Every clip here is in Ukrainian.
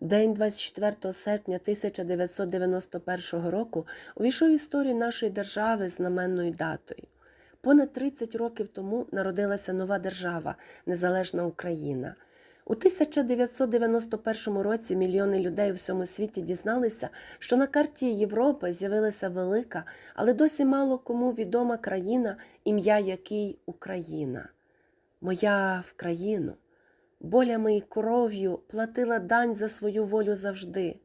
День 24 серпня 1991 року увійшов в історію нашої держави знаменною датою. Понад 30 років тому народилася нова держава, незалежна Україна. У 1991 році мільйони людей у всьому світі дізналися, що на карті Європи з'явилася велика, але досі мало кому відома країна, ім'я якій Україна. Моя в країну болями і кров'ю платила дань за свою волю завжди,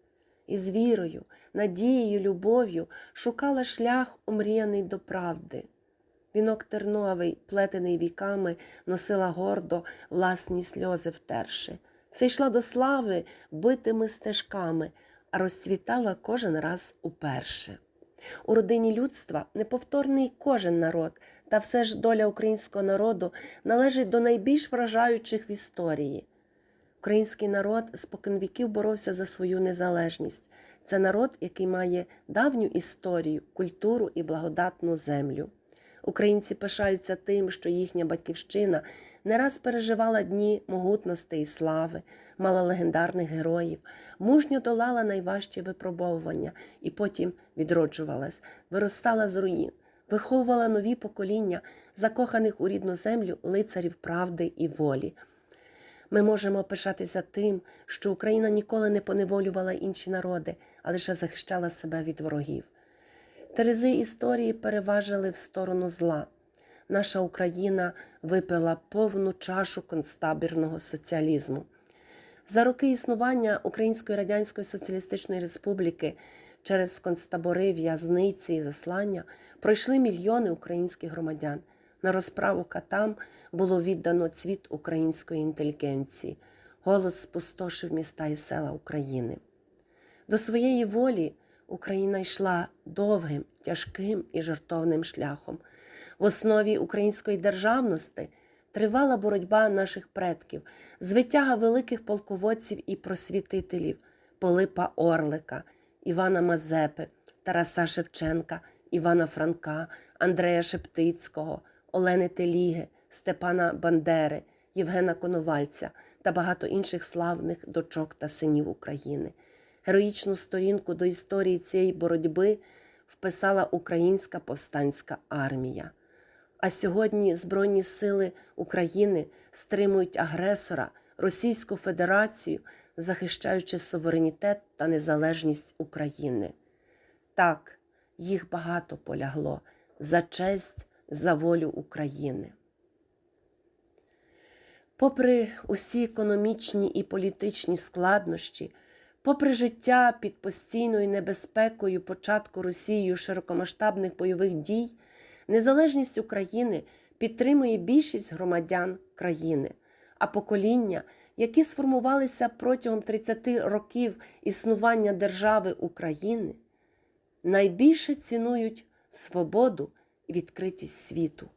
і з вірою, надією, любов'ю шукала шлях омріяний до правди. Вінок терновий, плетений віками, носила гордо власні сльози втерши. Все йшла до слави битими стежками, а розцвітала кожен раз уперше. У родині людства неповторний кожен народ, та все ж доля українського народу належить до найбільш вражаючих в історії. Український народ споконвіків боровся за свою незалежність. Це народ, який має давню історію, культуру і благодатну землю. Українці пишаються тим, що їхня батьківщина не раз переживала дні могутності і слави, мала легендарних героїв, мужньо долала найважчі випробовування і потім відроджувалась, виростала з руїн, виховувала нові покоління, закоханих у рідну землю лицарів правди і волі. Ми можемо пишатися тим, що Україна ніколи не поневолювала інші народи, а лише захищала себе від ворогів. Терези історії переважили в сторону зла. Наша Україна випила повну чашу концтабірного соціалізму. За роки існування Української Радянської Соціалістичної Республіки через концтабори, в'язниці і заслання пройшли мільйони українських громадян. На розправу катам було віддано цвіт української інтелігенції. Голос спустошив міста і села України. До своєї волі Україна йшла довгим, тяжким і жертовним шляхом. В основі української державності тривала боротьба наших предків, звитяга великих полководців і просвітителів Полипа Орлика, Івана Мазепи, Тараса Шевченка, Івана Франка, Андрея Шептицького, Олени Теліги, Степана Бандери, Євгена Коновальця та багато інших славних дочок та синів України. Героїчну сторінку до історії цієї боротьби вписала Українська повстанська армія. А сьогодні Збройні сили України стримують агресора Російську Федерацію, захищаючи суверенітет та незалежність України. Так, їх багато полягло за честь, за волю України. Попри усі економічні і політичні складнощі, попри життя під постійною небезпекою початку Росією широкомасштабних бойових дій, незалежність України підтримує більшість громадян країни, а покоління, які сформувалися протягом 30 років існування держави України, найбільше цінують свободу і відкритість світу.